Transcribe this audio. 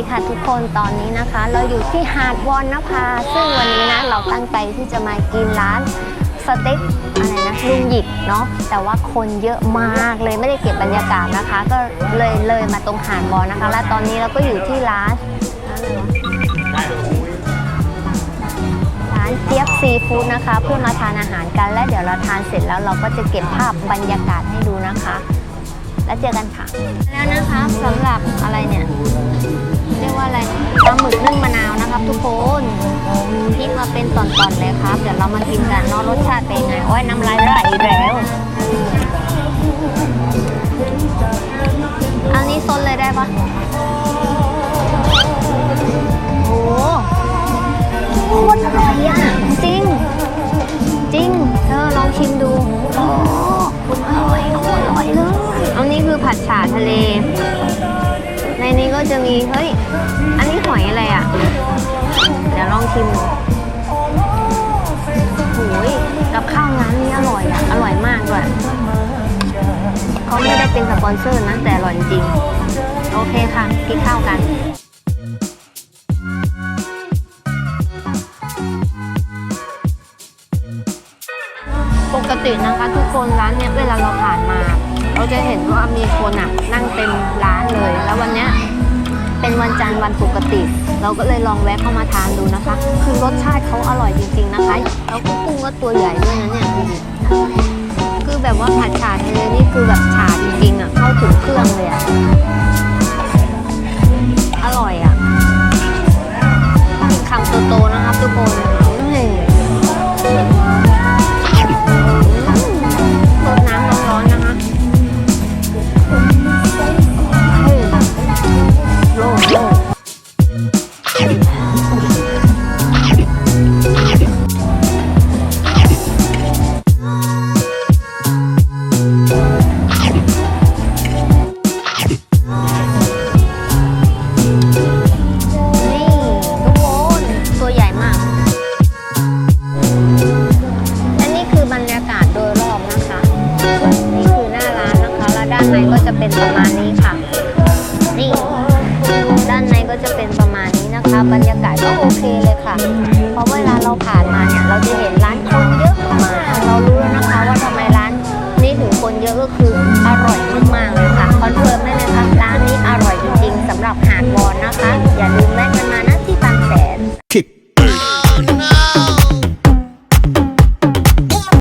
ดีค่ะทุกคนตอนนี้นะคะ เราอยู่ที่หาดวอนนภาซึ่งวันนี้นะเราตั้งใจที่จะมากินร้านสเต็กอะไรนะลุงหยิกเนาะแต่ว่าคนเยอะมากเลยไม่ได้เก็บบรรยากาศนะคะ ก็เลยเลยมาตรงหาดวอนนะคะ และตอนนี้เราก็อยู่ที่ร้านร้านอะไรวะร้านเจี๊ยบซีฟู้ดนะคะ เพื่อมาทานอาหารกันและเดี๋ยวเราทานเสร็จแล้วเราก็จะเก็บภาพบรรยากาศให้ดูนะคะ แล้วเจอกันค่ะ แล้วนะคะสำหรับอะไรเนี่ย เรียกว่าอะไรปลาหมึกนึ่งมะนาวนะครับ ทุกคนพริกมาเป็นตอนๆเลยครับ เดี๋ยวเรามากินกันเนาะรสชาติเป็นไงโอ้ยน้ำีเฮ้ย อันนี้หอยอะไรอะ เดี๋ยวลองชิมดูโอ้ยกับข้าวร้านนี้อร่อยอะ อร่อยมากด้วยเขาไม่ได้เป็นสปอนเซอร์นะ แต่อร่อยจริง โอเคค่ะกินข้าวกันปกตินะคะทุกคนร้านเนี้ยเวลาเราผ่านมา เราจะเห็นว่ามีคนอะนั่งเต็มร้านเลย แล้ววันเนี้ย เป็นวันจันทร์วันปกติ เราก็เลยลองแวะเข้ามาทานดูนะคะ คือรสชาติเขาอร่อยจริง ๆนะคะ แล้วก็กุ้งก็ตัวใหญ่ด้วยนะเนี่ยดูดิคือแบบว่าผัดฉาทะเลนี่คือแบบฉาจริงๆอะเข้าถึงเครื่องเลยอะานในก็จะเป็นประมาณนี้ค่ะ นี่ ด้านในก็จะเป็นประมาณนี้นะคะ บรรยากาศก็โอเคเลยค่ะ เพราะเวลาเราผ่านมาเนี่ย เราจะเห็นร้าน